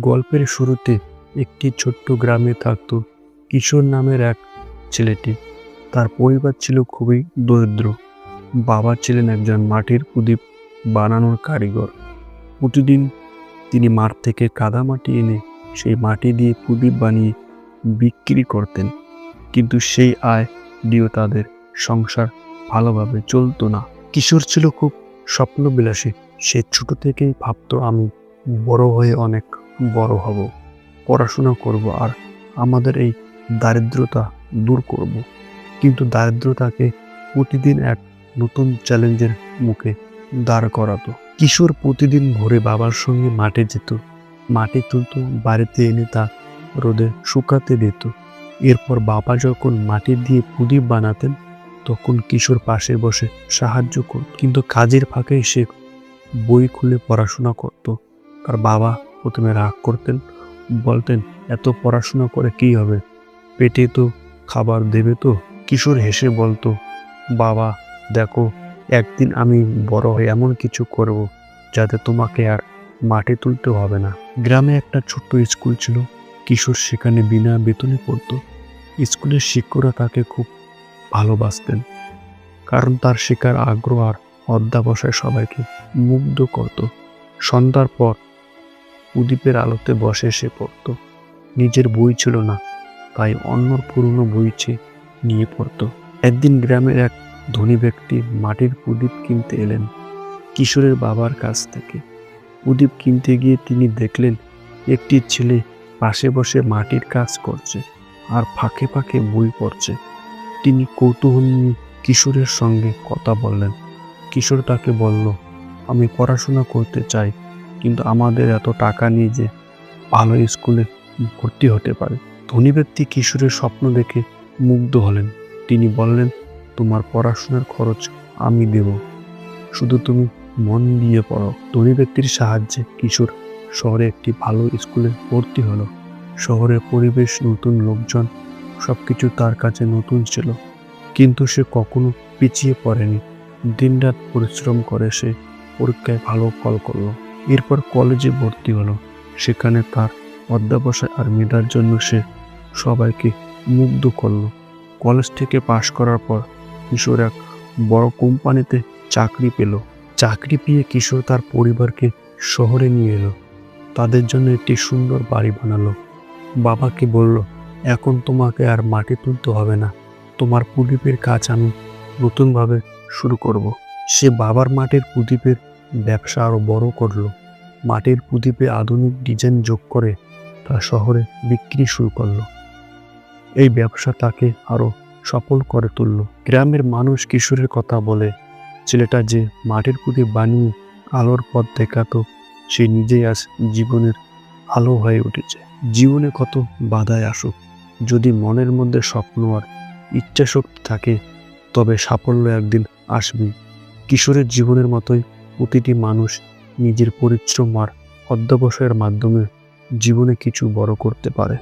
গল্পের শুরুতে একটি ছোট্ট গ্রামে থাকত কিশোর নামের এক ছেলেটি। তার পরিবার ছিল খুবই দরিদ্র। বাবা ছিলেন একজন মাটির প্রদীপ বানানোর কারিগর। প্রতিদিন তিনি মাঠ থেকে কাদামাটি এনে সেই মাটি দিয়ে প্রদীপ বানিয়ে বিক্রি করতেন। কিন্তু সেই আয় দিয়েও তাদের সংসার ভালোভাবে চলতো না। কিশোর ছিল খুব স্বপ্নবিলাসী। সে ছোট থেকেই ভাবত, আমি বড় হয়ে অনেক বড় হব, পড়াশোনা করব আর আমাদের এই দারিদ্রতা দূর করব। কিন্তু দারিদ্রতাকে প্রতিদিন এক নতুন চ্যালেঞ্জের মুখে দাঁড় করাতো। কিশোর প্রতিদিন ভোরে বাবার সঙ্গে মাঠে যেত। মাটি তুলতো, বাড়িতে এনে তা রোদে শুকাতে দিত। এরপর বাবা যখন মাটি দিয়ে প্রদীপ বানাতেন, তখন কিশোর পাশে বসে সাহায্য করত। কিন্তু কাজের ফাঁকে সে বই খুলে পড়াশোনা করত। তার বাবা প্রথমে রাগ করতেন, বলতেন, এত পড়াশোনা করে কি হবে? পেটে তো খাবার দেবে তো, কিশোর হেসে বলতো, বাবা, দেখো, একদিন আমি বড় হয়ে এমন কিছু করব যাতে তোমাকে আর মাটি তুলতে হবে না। গ্রামে একটা ছোট্ট স্কুল ছিল, কিশোর সেখানে বিনা বেতনে পড়তো। স্কুলের শিক্ষকরা তাকে খুব ভালোবাসতেন, কারণ তার শেখার আগ্রহ আর অধ্যাবসায় সবাইকে মুগ্ধ করত। সন্ধ্যার পর উদীপের আলোতে বসে সে পড়তো। নিজের বই ছিল না, তাই অন্যর পুরনো বই চেয়ে নিয়ে পড়তো। একদিন গ্রামের এক ধনী ব্যক্তি মাটির প্রদীপ কিনতে এলেন কিশোরের বাবার কাছ থেকে। প্রদীপ কিনতে গিয়ে তিনি দেখলেন, একটি ছেলে পাশে বসে মাটির কাজ করছে আর ফাঁকে ফাঁকে বই পড়ছে। তিনি কৌতূহল নিয়ে কিশোরের সঙ্গে কথা বললেন। কিশোর তাকে বলল, আমি পড়াশোনা করতে চাই কিন্তু আমাদের এত টাকা নেই যে ভালো স্কুলে ভর্তি হতে পারে। ধনী ব্যক্তি কিশোরের স্বপ্ন দেখে মুগ্ধ হলেন। তিনি বললেন, তোমার পড়াশোনার খরচ আমি দেব। শুধু তুমি মন দিয়ে পড়ো। ধনী ব্যক্তির সাহায্যে কিশোর শহরে একটি ভালো স্কুলে ভর্তি হলো। শহরের পরিবেশ, নতুন লোকজন সব কিছু তার কাছে নতুন ছিল। কিন্তু সে কখনো পিছিয়ে পড়েনি। দিনরাত পরিশ্রম করে সে পরীক্ষায় ভালো ফল করল। এরপর কলেজে ভর্তি হলো। সেখানে তার অধ্যাবসায় আর মেধার জন্য সে সবাইকে মুগ্ধ করল। কলেজ থেকে পাশ করার পর কিশোর এক বড় কোম্পানিতে চাকরি পেল। চাকরি পেয়ে কিশোর তার পরিবারকে শহরে নিয়ে এলো। তাদের জন্য একটি সুন্দর বাড়ি বানালো। বাবাকে বলল, এখন তোমাকে আর মাটি তুলতে হবে না। তোমার প্রদীপের কাজ আমি নতুনভাবে শুরু করব। সে বাবার মাটির প্রদীপের ব্যবসা আরও বড় করল। মাটির প্রদীপে আধুনিক ডিজাইন যোগ করে তা শহরে বিক্রি শুরু করল। এই ব্যবসা তাকে আরও সফল করে তুলল। গ্রামের মানুষ কিশোরের কথা বলে, ছেলেটা যে মাটির প্রদীপ বানিয়ে আলোর পথ দেখাতো, সে নিজেই আজ জীবনের আলো হয়ে উঠেছে। জীবনে কত বাধায় আসুক। যদি মনের মধ্যে স্বপ্ন আর ইচ্ছাশক্তি থাকে, তবে সাফল্য একদিন আসবে কিশোরের জীবনের মতোই প্রতিটি মানুষ নিজের পরিশ্রম আর অধ্যবসায়ের মাধ্যমে জীবনে কিছু বড় করতে পারে।